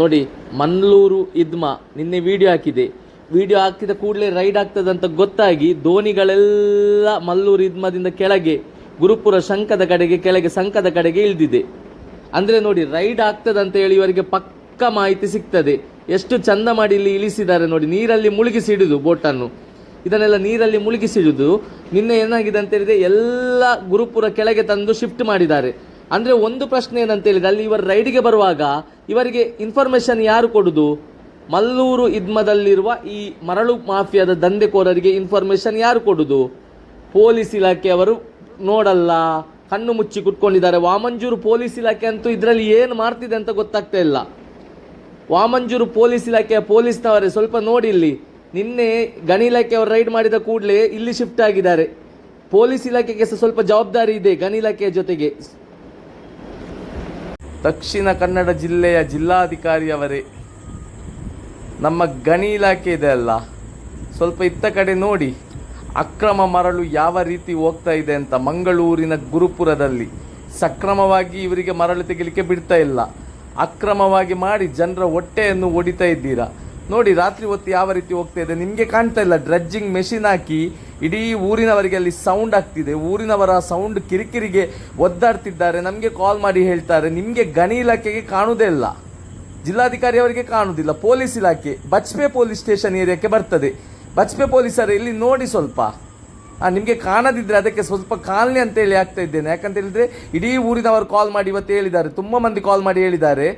ನೋಡಿ, ಮನ್ಲೂರು ಇದ್ಮ ನಿನ್ನೆ ವಿಡಿಯೋ ಹಾಕಿದೆ. ವಿಡಿಯೋ ಹಾಕಿದ ಕೂಡಲೇ ರೈಡ್ ಆಗ್ತದಂತ ಗೊತ್ತಾಗಿ ದೋಣಿಗಳೆಲ್ಲ ಮಲ್ಲೂರು ಇದ್ಮದಿಂದ ಕೆಳಗೆ, ಗುರುಪುರ ಶಂಕದ ಕಡೆಗೆ, ಕೆಳಗೆ ಸಂಕದ ಕಡೆಗೆ ಇಳಿದಿದೆ. ಅಂದರೆ ನೋಡಿ ರೈಡ್ ಆಗ್ತದಂತ ಹೇಳಿ ಇವರಿಗೆ ಪಕ್ಕ ಮಾಹಿತಿ ಸಿಗ್ತದೆ. ಎಷ್ಟು ಚಂದ ಮಾಡಿ ಇಲ್ಲಿ ಇಳಿಸಿದ್ದಾರೆ ನೋಡಿ, ನೀರಲ್ಲಿ ಮುಳುಗಿಸಿಡುದು ಬೋಟನ್ನು. ಇದನ್ನೆಲ್ಲ ನೀರಲ್ಲಿ ಮುಳುಗಿಸಿಡುದು ನಿನ್ನೆ ಏನಾಗಿದೆ ಅಂತ ಹೇಳಿದ್ರೆ ಎಲ್ಲ ಗುರುಪುರ ಕೆಳಗೆ ತಂದು ಶಿಫ್ಟ್ ಮಾಡಿದ್ದಾರೆ. ಅಂದರೆ ಒಂದು ಪ್ರಶ್ನೆ ಏನಂತ ಹೇಳಿದ್ರೆ, ಅಲ್ಲಿ ಇವರು ರೈಡಿಗೆ ಬರುವಾಗ ಇವರಿಗೆ ಇನ್ಫಾರ್ಮೇಶನ್ ಯಾರು ಕೊಡುದು? ಮಲ್ಲೂರು ಇದ್ಮದಲ್ಲಿರುವ ಈ ಮರಳು ಮಾಫಿಯಾದ ದಂಧೆಕೋರರಿಗೆ ಇನ್ಫಾರ್ಮೇಶನ್ ಯಾರು ಕೊಡುದು? ಪೊಲೀಸ್ ಇಲಾಖೆಯವರು ನೋಡಲ್ಲ. ಕಣ್ಣು ಮುಚ್ಚಿ ಕುತ್ಕೊಂಡಿದ್ದಾರೆ. ವಾಮಂಜೂರು ಪೊಲೀಸ್ ಇಲಾಖೆ ಅಂತೂ ಇದರಲ್ಲಿ ಏನು ಮಾಡ್ತಿದೆ ಅಂತ ಗೊತ್ತಾಗ್ತಾ ಇಲ್ಲ. ವಾಮಂಜೂರು ಪೊಲೀಸ್ ಇಲಾಖೆಯ ಪೊಲೀಸ್ನವರೇ, ಸ್ವಲ್ಪ ನೋಡಿ ಇಲ್ಲಿ. ನಿನ್ನೆ ಗಣಿ ಇಲಾಖೆಯವರು ರೈಡ್ ಮಾಡಿದ ಕೂಡಲೇ ಇಲ್ಲಿ ಶಿಫ್ಟ್ ಆಗಿದ್ದಾರೆ. ಪೊಲೀಸ್ ಇಲಾಖೆಗೆ ಸಹ ಸ್ವಲ್ಪ ಜವಾಬ್ದಾರಿ ಇದೆ ಗಣಿ ಇಲಾಖೆಯ ಜೊತೆಗೆ. ದಕ್ಷಿಣ ಕನ್ನಡ ಜಿಲ್ಲೆಯ ಜಿಲ್ಲಾಧಿಕಾರಿಯವರೇ, ನಮ್ಮ ಗಣಿ ಇಲಾಖೆ ಇದೆ ಅಲ್ಲ? ಸ್ವಲ್ಪ ಇತ್ತ ಕಡೆ ನೋಡಿ. ಅಕ್ರಮ ಮರಳು ಯಾವ ರೀತಿ ಹೋಗ್ತಾ ಇದೆ ಅಂತ ಮಂಗಳೂರಿನ ಗುರುಪುರದಲ್ಲಿ. ಸಕ್ರಮವಾಗಿ ಇವರಿಗೆ ಮರಳು ತೆಗಿಲಿಕ್ಕೆ ಬಿಡ್ತಾ ಇಲ್ಲ. ಅಕ್ರಮವಾಗಿ ಮಾಡಿ ಜನರ ಹೊಟ್ಟೆಯನ್ನು ಒಡಿತಾ ಇದ್ದೀರಾ? ನೋಡಿ, ರಾತ್ರಿ ಹೊತ್ತು ಯಾವ ರೀತಿ ಹೋಗ್ತಾ ಇದೆ? ನಿಮಗೆ ಕಾಣ್ತಾ ಇಲ್ಲ ಡ್ರಜ್ಜಿಂಗ್ ಮೆಷಿನ್ ಹಾಕಿ ಇಡೀ ಊರಿನವರಿಗೆ ಅಲ್ಲಿ ಸೌಂಡ್ ಆಗ್ತಿದೆ. ಊರಿನವರ ಸೌಂಡ್ ಕಿರಿಕಿರಿಗೆ ಒದ್ದಾಡ್ತಿದ್ದಾರೆ. ನಮಗೆ ಕಾಲ್ ಮಾಡಿ ಹೇಳ್ತಾರೆ. ನಿಮಗೆ ಗಣಿ ಇಲಾಖೆಗೆ ಕಾಣುವುದೇ ಇಲ್ಲ. ಜಿಲ್ಲಾಧಿಕಾರಿ ಅವರಿಗೆ ಕಾಣುವುದಿಲ್ಲ ಪೊಲೀಸ್ ಇಲಾಖೆ, ಬಚ್ಪೆ ಪೊಲೀಸ್ ಸ್ಟೇಷನ್ ಏರಿಯಾಕ್ಕೆ ಬರ್ತದೆ. ಬಚ್ಪೆ ಪೊಲೀಸರು, ಇಲ್ಲಿ ನೋಡಿ ಸ್ವಲ್ಪ. ನಿಮಗೆ ಕಾಣದಿದ್ದರೆ ಅದಕ್ಕೆ ಸ್ವಲ್ಪ ಕಾಲನಿ ಅಂತೇಳಿ ಆಗ್ತಾ ಇದ್ದೇನೆ. ಯಾಕಂತ ಹೇಳಿದರೆ ಇಡೀ ಊರಿನವರು ಕಾಲ್ ಮಾಡಿ ಇವತ್ತು ಹೇಳಿದ್ದಾರೆ. ತುಂಬ ಮಂದಿ ಕಾಲ್ ಮಾಡಿ ಹೇಳಿದ್ದಾರೆ.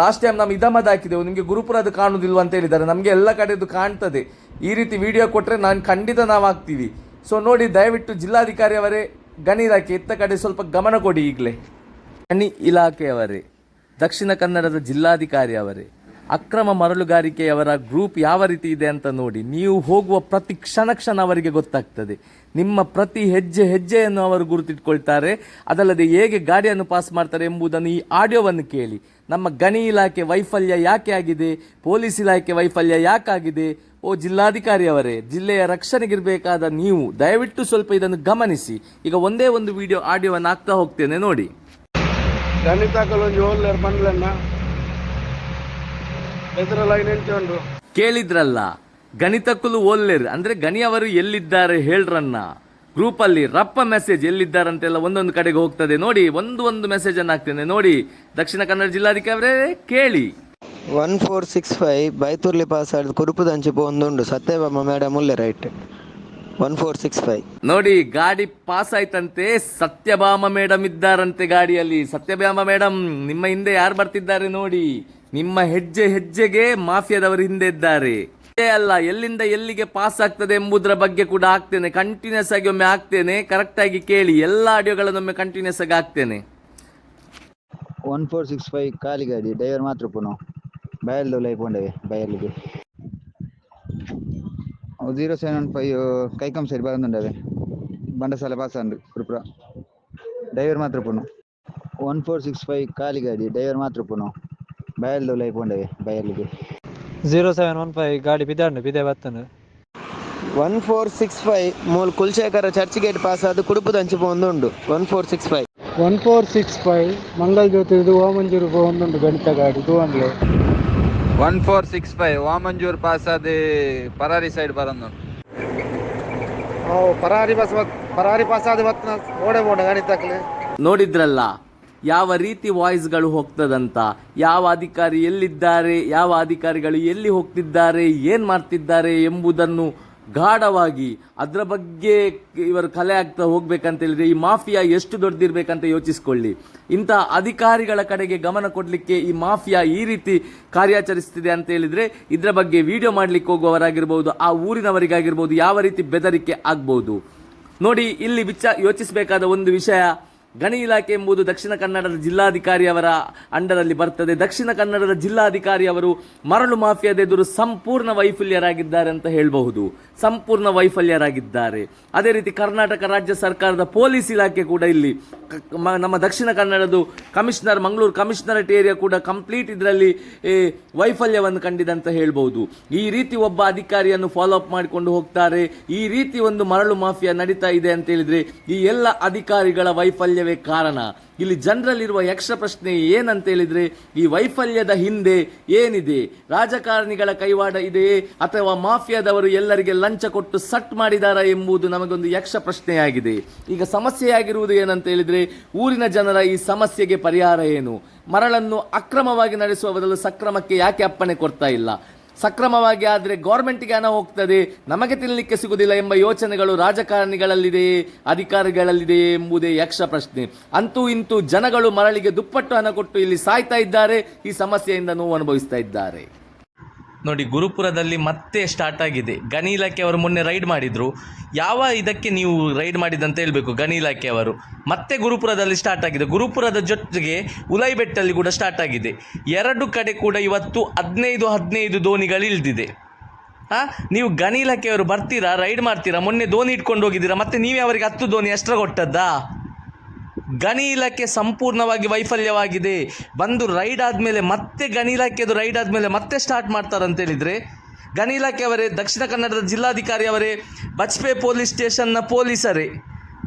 ಲಾಸ್ಟ್ ಟೈಮ್ ನಾವು ಇದಮದ ಹಾಕಿದೆವು. ನಿಮಗೆ ಗುರುಪುರದ ಕಾಣುವುದಿಲ್ವ ಅಂತ ಹೇಳಿದ್ದಾರೆ. ನಮಗೆ ಎಲ್ಲ ಕಡೆದು ಕಾಣ್ತದೆ. ಈ ರೀತಿ ವಿಡಿಯೋ ಕೊಟ್ಟರೆ ನಾನು ಖಂಡಿತ ನಾವು ಹಾಕ್ತೀವಿ. ಸೊ ನೋಡಿ, ದಯವಿಟ್ಟು ಜಿಲ್ಲಾಧಿಕಾರಿಯವರೇ ಗಣಿ ಇಲಾಖೆ ಇತ್ತ ಕಡೆ ಸ್ವಲ್ಪ ಗಮನ ಕೊಡಿ ಈಗಲೇ. ಗಣಿ ಇಲಾಖೆಯವರೇ, ದಕ್ಷಿಣ ಕನ್ನಡದ ಜಿಲ್ಲಾಧಿಕಾರಿ ಅವರೇ. ಅಕ್ರಮ ಮರಳುಗಾರಿಕೆಯವರ ಗ್ರೂಪ್ ಯಾವ ರೀತಿ ಇದೆ ಅಂತ ನೋಡಿ, ನೀವು ಹೋಗುವ ಪ್ರತಿ ಕ್ಷಣ ಕ್ಷಣ ಅವರಿಗೆ ಗೊತ್ತಾಗ್ತದೆ. ನಿಮ್ಮ ಪ್ರತಿ ಹೆಜ್ಜೆ ಹೆಜ್ಜೆಯನ್ನು ಅವರು ಗುರುತಿಟ್ಕೊಳ್ತಾರೆ. ಅದಲ್ಲದೆ ಹೇಗೆ ಗಾಡಿಯನ್ನು ಪಾಸ್ ಮಾಡ್ತಾರೆ ಎಂಬುದನ್ನು ಈ ಆಡಿಯೋವನ್ನು ಕೇಳಿ. ನಮ್ಮ ಗಣಿ ಇಲಾಖೆ ವೈಫಲ್ಯ ಯಾಕೆ ಆಗಿದೆ? ಪೊಲೀಸ್ ಇಲಾಖೆ ವೈಫಲ್ಯ ಯಾಕಾಗಿದೆ? ಓ ಜಿಲ್ಲಾಧಿಕಾರಿಯವರೇ ಜಿಲ್ಲೆಯ ರಕ್ಷಣೆಗಿರಬೇಕಾದ ನೀವು, ದಯವಿಟ್ಟು ಸ್ವಲ್ಪ ಇದನ್ನು ಗಮನಿಸಿ. ಈಗ ಒಂದೇ ಒಂದು ವಿಡಿಯೋ ಆಡಿಯೋವನ್ನು ಹಾಕ್ತಾ ಹೋಗ್ತೇನೆ ನೋಡಿ. ಕೇಳಿದ್ರಲ್ಲ ಗಣಿತಕ್ಕೂ ಓಲ್ಲೇರು ಅಂದ್ರೆ ಗಣಿಯವರು ಎಲ್ಲಿದ್ದಾರೆ ಹೇಳ್ರನ್ನ. ಗ್ರೂಪಲ್ಲಿ ರಪ್ಪ ಮೆಸೇಜ್ ಎಲ್ಲಿದ್ದಾರಂತೆಲ್ಲ ಒಂದೊಂದು ಕಡೆಗೆ ಹೋಗ್ತದೆ. ನೋಡಿ ಒಂದು ಒಂದು ಮೆಸೇಜ್ ಅನ್ನು ಹಾಕ್ತೇನೆ. ನೋಡಿ ದಕ್ಷಿಣ ಕನ್ನಡ ಜಿಲ್ಲಾಧಿಕಾರಿ ಕೇಳಿ. ಒನ್ ಫೋರ್ ಸಿಕ್ಸ್ ಫೈವ್ ಬೈತೂರ್ಲಿ ಪಾಸ್ ಆಡಿದ ಕುರುಪುದಂಚಿ ಒಂದುಂಡು Satyabhama madam ಉಲ್ಲೆ right. One four six five. ನೋಡಿ ಗಾಡಿ ಪಾಸ್ ಆಯ್ತಂತೆ. ಸತ್ಯಭಾಮ ಮೇಡಮ್ ಇದ್ದಾರಂತೆ ಗಾಡಿಯಲ್ಲಿ. ಸತ್ಯಭಾಮ ಮೇಡಮ್ ನಿಮ್ಮ ಹಿಂದೆ ಯಾರು ಬರ್ತಿದ್ದಾರೆ ನೋಡಿ. ನಿಮ್ಮ ಹೆಜ್ಜೆ ಹೆಜ್ಜೆಗೆ ಮಾಫಿಯಾದವರು ಹಿಂದೆ ಇದ್ದಾರೆ. ಅಲ್ಲ, ಎಲ್ಲಿಂದ ಎಲ್ಲಿಗೆ ಪಾಸ್ ಆಗ್ತದೆ ಎಂಬುದರ ಬಗ್ಗೆ ಕೂಡ ಹಾಕ್ತೇನೆ ಕಂಟಿನ್ಯೂಸ್ ಆಗಿ ಒಮ್ಮೆ ಹಾಕ್ತೇನೆ ಕರೆಕ್ಟ್ ಆಗಿ ಕೇಳಿ ಎಲ್ಲ ಆಡಿಯೋಗಳನ್ನೊಮ್ಮೆ ಕಂಟಿನ್ಯೂಸ್ ಆಗಿ ಹಾಕ್ತೇನೆ. ಒನ್ ಫೋರ್ ಸಿಕ್ಸ್ ಫೈವ್ ಖಾಲಿ ಗಾಡಿ. ಡ್ರೈವರ್ ಮಾತ್ರ ಪುನಃ. ಬಯಲ್ದು ಲೈಕೊಂಡೇವೆ ಬಯಲಿಗೆ ಜೀರೋ ಸೆವೆನ್ ಒನ್ ಫೈವ್ ಕೈಕಂ ಸೈಡ್ ಬಂದುಂಡವೆ ಬಂಡಸಾಲ ಪಾಸ್ ಅಂದ್ರೆ ಕುರುಪುರ ಡ್ರೈವರ್ ಮಾತ್ರ ಪುನಃ. ಒನ್ ಫೋರ್ ಸಿಕ್ಸ್ ಫೈವ್ ಖಾಲಿ ಗಾಡಿ. ಡ್ರೈವರ್ ಮಾತ್ರ ಪುನಃ. ಬಯಲ್ದು ಲೈಕೊಂಡೇವೆ ಬಯಲಿಗೆ. ಜೀರೋ ಸೆವೆನ್ ಒನ್ ಫೈವ್ ಗಾಡಿ ಬಿದ್ದಾಂಡು ಬಿದ್ದೆ ಬತ್ತನು ಒನ್ ಫೋರ್ ಸಿಕ್ಸ್ ಫೈವ್ ಮೂಲ ಕುಲಶೇಖರ ಚರ್ಚ್ ಗೇಟ್ ಪಾಸ್ ಆದ ಒಂದು ಒಂದುಂಡು one four six five one four six five Mangal ಜ್ಯೋತಿದು ಓಮಂಜೂರು ಒಂದುಂಡು ಗಣಿತ ಗಾಡಿ ತೂವನ್ಲೆ one four six five Vamanjoor pass ಅದು ಪರಾರಿ ಸೈಡ್ ಬರೋದು ಪರಾರಿ ಬಸ್ ಪರಾರಿ ಪಾಸ್ ಆದ ಓಡೆ ಓಡ ಗಣಿತಕ್ಲೆ. ನೋಡಿದ್ರಲ್ಲ ಯಾವ ರೀತಿ ವಾಯ್ಸ್ಗಳು ಹೋಗ್ತದಂತ, ಯಾವ ಅಧಿಕಾರಿ ಎಲ್ಲಿದ್ದಾರೆ, ಯಾವ ಅಧಿಕಾರಿಗಳು ಎಲ್ಲಿ ಹೋಗ್ತಿದ್ದಾರೆ, ಏನು ಮಾಡ್ತಿದ್ದಾರೆ ಎಂಬುದನ್ನು ಗಾಢವಾಗಿ ಅದರ ಬಗ್ಗೆ ಇವರು ಕಲೆ ಆಗ್ತಾ ಹೋಗ್ಬೇಕಂತೇಳಿದ್ರೆ ಈ ಮಾಫಿಯಾ ಎಷ್ಟು ದೊಡ್ಡದಿರ್ಬೇಕಂತ ಯೋಚಿಸ್ಕೊಳ್ಳಿ. ಇಂಥ ಅಧಿಕಾರಿಗಳ ಕಡೆಗೆ ಗಮನ ಕೊಡಲಿಕ್ಕೆ ಈ ಮಾಫಿಯಾ ಈ ರೀತಿ ಕಾರ್ಯಾಚರಿಸ್ತಿದೆ ಅಂತ ಹೇಳಿದ್ರೆ, ಇದರ ಬಗ್ಗೆ ವಿಡಿಯೋ ಮಾಡ್ಲಿಕ್ಕೆ ಹೋಗುವವರಾಗಿರ್ಬೋದು, ಆ ಊರಿನವರಿಗಾಗಿರ್ಬೋದು, ಯಾವ ರೀತಿ ಬೆದರಿಕೆ ಆಗ್ಬೋದು. ನೋಡಿ, ಇಲ್ಲಿ ವಿಚ ಯೋಚಿಸಬೇಕಾದ ಒಂದು ವಿಷಯ ಗಣಿ ಇಲಾಖೆ ಎಂಬುದು ದಕ್ಷಿಣ ಕನ್ನಡದ ಜಿಲ್ಲಾಧಿಕಾರಿಯವರ ಅಂಡರಲ್ಲಿ ಬರ್ತದೆ. ದಕ್ಷಿಣ ಕನ್ನಡದ ಜಿಲ್ಲಾಧಿಕಾರಿಯವರು ಮರಳು ಮಾಫಿಯಾದ ಎದುರು ಸಂಪೂರ್ಣ ವೈಫಲ್ಯರಾಗಿದ್ದಾರೆ ಅಂತ ಹೇಳಬಹುದು. ಸಂಪೂರ್ಣ ವೈಫಲ್ಯರಾಗಿದ್ದಾರೆ. ಅದೇ ರೀತಿ ಕರ್ನಾಟಕ ರಾಜ್ಯ ಸರ್ಕಾರದ ಪೊಲೀಸ್ ಇಲಾಖೆ ಕೂಡ ಇಲ್ಲಿ ನಮ್ಮ ದಕ್ಷಿಣ ಕನ್ನಡದು ಕಮಿಷನರ್, ಮಂಗಳೂರು ಕಮಿಷನರೇಟ್ ಏರಿಯಾ ಕೂಡ ಕಂಪ್ಲೀಟ್ ಇದರಲ್ಲಿ ವೈಫಲ್ಯವನ್ನು ಕಂಡಿದೆ ಅಂತ ಹೇಳ್ಬೋದು ಈ ರೀತಿ ಒಬ್ಬ ಅಧಿಕಾರಿಯನ್ನು ಫಾಲೋ ಅಪ್ ಮಾಡಿಕೊಂಡು ಹೋಗ್ತಾರೆ. ಈ ರೀತಿ ಒಂದು ಮರಳು ಮಾಫಿಯಾ ನಡೀತಾ ಇದೆ ಅಂತ ಹೇಳಿದ್ರೆ ಈ ಎಲ್ಲ ಅಧಿಕಾರಿಗಳ ವೈಫಲ್ಯ ವೈಫಲ್ಯವೇ ಕಾರಣ. ಇಲ್ಲಿ ಜನರಲ್ಲಿರುವ ಯಕ್ಷ ಪ್ರಶ್ನೆ ಏನಂತ ಹೇಳಿದ್ರೆ, ಈ ವೈಫಲ್ಯದ ಹಿಂದೆ ಏನಿದೆ? ರಾಜಕಾರಣಿಗಳ ಕೈವಾಡ ಇದೆಯೇ ಅಥವಾ ಮಾಫಿಯಾದವರು ಎಲ್ಲರಿಗೆ ಲಂಚ ಕೊಟ್ಟು ಸಟ್ ಮಾಡಿದಾರಾ ಎಂಬುದು ನಮಗೊಂದು ಯಕ್ಷ ಪ್ರಶ್ನೆಯಾಗಿದೆ. ಈಗ ಸಮಸ್ಯೆಯಾಗಿರುವುದು ಏನಂತ ಹೇಳಿದರೆ, ಊರಿನ ಜನರ ಈ ಸಮಸ್ಯೆಗೆ ಪರಿಹಾರ ಏನು? ಮರಳನ್ನು ಅಕ್ರಮವಾಗಿ ನಡೆಸುವ ಬದಲು ಸಕ್ರಮಕ್ಕೆ ಯಾಕೆ ಅಪ್ಪಣೆ ಕೊಡ್ತಾ ಇಲ್ಲ? ಸಕ್ರಮವಾಗಿ ಆದರೆ ಗೌರ್ಮೆಂಟ್ಗೆ ಹಣ ಹೋಗ್ತದೆ. ನಮಗೆ ತಿನ್ನಲಿಕ್ಕೆ ಸಿಗುವುದಿಲ್ಲ ಎಂಬ ಯೋಚನೆಗಳು ರಾಜಕಾರಣಿಗಳಲ್ಲಿದೆಯೇ ಅಧಿಕಾರಿಗಳಲ್ಲಿದೆಯೇ ಎಂಬುದೇ ಯಕ್ಷ ಪ್ರಶ್ನೆ. ಅಂತೂ ಇಂತೂ ಜನಗಳು ಮರಳಿಗೆ ದುಪ್ಪಟ್ಟು ಹಣ ಕೊಟ್ಟು ಇಲ್ಲಿ ಸಾಯ್ತಾ ಇದ್ದಾರೆ. ಈ ಸಮಸ್ಯೆಯಿಂದ ನೋವು ಅನುಭವಿಸ್ತಾ ಇದ್ದಾರೆ. ನೋಡಿ, ಗುರುಪುರದಲ್ಲಿ ಮತ್ತೆ ಸ್ಟಾರ್ಟ್ ಆಗಿದೆ. ಗಣಿ ಇಲಾಖೆಯವರು ಮೊನ್ನೆ ರೈಡ್ ಮಾಡಿದ್ರು. ಯಾವ ಇದಕ್ಕೆ ನೀವು ರೈಡ್ ಮಾಡಿದಂತ ಹೇಳಬೇಕು, ಗಣಿ ಇಲಾಖೆಯವರು ಮತ್ತೆ ಗುರುಪುರದಲ್ಲಿ ಸ್ಟಾರ್ಟ್ ಆಗಿದೆ. ಗುರುಪುರದ ಜೊತೆಗೆ ಉಲೈಬೆಟ್ಟಲ್ಲಿ ಕೂಡ ಸ್ಟಾರ್ಟ್ ಆಗಿದೆ. ಎರಡು ಕಡೆ ಕೂಡ ಇವತ್ತು ಹದಿನೈದು ಹದಿನೈದು ದೋಣಿಗಳು ಇಳಿದಿದೆ. ಹಾಂ ನೀವು ಗಣಿ ಇಲಾಖೆಯವರು ಬರ್ತೀರಾ ರೈಡ್ ಮಾಡ್ತೀರಾ, ಮೊನ್ನೆ ದೋಣಿ ಇಟ್ಕೊಂಡು ಹೋಗಿದ್ದೀರಾ, ಮತ್ತೆ ನೀವೇ ಅವರಿಗೆ ಹತ್ತು ದೋಣಿ ಎಕ್ಸ್ಟ್ರಾ ಕೊಟ್ಟದ್ದಾ? ಗಣಿ ಇಲಾಖೆ ಸಂಪೂರ್ಣವಾಗಿ ವೈಫಲ್ಯವಾಗಿದೆ. ಬಂದು ರೈಡ್ ಆದಮೇಲೆ ಮತ್ತೆ ಗಣಿ ಇಲಾಖೆದು ರೈಡ್ ಆದಮೇಲೆ ಮತ್ತೆ ಸ್ಟಾರ್ಟ್ ಮಾಡ್ತಾರೆ ಹೇಳಿದರೆ, ಗಣಿ ಇಲಾಖೆಯವರೇ ದಕ್ಷಿಣ ಕನ್ನಡದ ಜಿಲ್ಲಾಧಿಕಾರಿ ಅವರೇ, ಬಚ್ಪೆ ಪೊಲೀಸ್ ಸ್ಟೇಷನ್ನ ಪೊಲೀಸರೇ,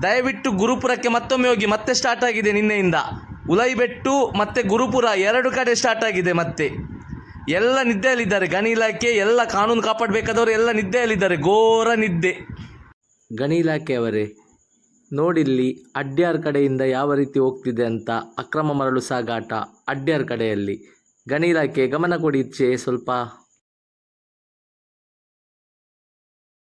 ದಯವಿಟ್ಟು ಗುರುಪುರಕ್ಕೆ ಮತ್ತೊಮ್ಮೆ ಹೋಗಿ ಮತ್ತೆ ಸ್ಟಾರ್ಟ್ ಆಗಿದೆ ನಿನ್ನೆಯಿಂದ. ಉಲೈಬೆಟ್ಟು ಮತ್ತು ಗುರುಪುರ ಎರಡು ಕಡೆ ಸ್ಟಾರ್ಟ್ ಆಗಿದೆ ಮತ್ತೆ. ಎಲ್ಲ ನಿದ್ದೆಯಲ್ಲಿದ್ದಾರೆ ಗಣಿ ಇಲಾಖೆ, ಎಲ್ಲ ಕಾನೂನು ಕಾಪಾಡಬೇಕಾದವರು ಎಲ್ಲ ನಿದ್ದೆಯಲ್ಲಿದ್ದಾರೆ, ಘೋರ ನಿದ್ದೆ. ಗಣಿ ಇಲಾಖೆಯವರೇ ನೋಡಿಲ್ಲಿ ಅಡ್ಯಾರ್ ಕಡೆಯಿಂದ ಯಾವ ರೀತಿ ಹೋಗ್ತಿದೆ ಅಂತ ಅಕ್ರಮ ಮರಳು ಸಾಗಾಟ ಅಡ್ಯಾರ್ ಕಡೆಯಲ್ಲಿ. ಗಣಿ ಇಲಾಖೆ ಗಮನ ಕೊಡಿ ಇಚ್ಛೆ ಸ್ವಲ್ಪ.